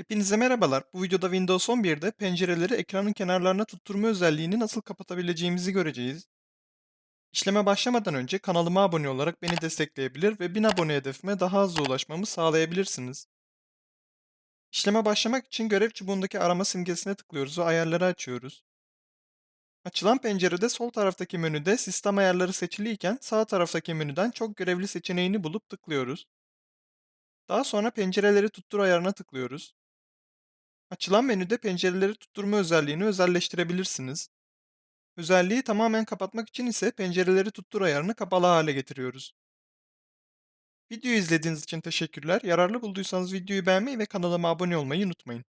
Hepinize merhabalar. Bu videoda Windows 11'de pencereleri ekranın kenarlarına tutturma özelliğini nasıl kapatabileceğimizi göreceğiz. İşleme başlamadan önce kanalıma abone olarak beni destekleyebilir ve 1000 abone hedefime daha hızlı ulaşmamı sağlayabilirsiniz. İşleme başlamak için görev çubuğundaki arama simgesine tıklıyoruz ve ayarları açıyoruz. Açılan pencerede sol taraftaki menüde sistem ayarları seçiliyken sağ taraftaki menüden çok görevli seçeneğini bulup tıklıyoruz. Daha sonra pencereleri tuttur ayarına tıklıyoruz. Açılan menüde pencereleri tutturma özelliğini özelleştirebilirsiniz. Özelliği tamamen kapatmak için ise pencereleri tuttur ayarını kapalı hale getiriyoruz. Videoyu izlediğiniz için teşekkürler. Yararlı bulduysanız videoyu beğenmeyi ve kanalıma abone olmayı unutmayın.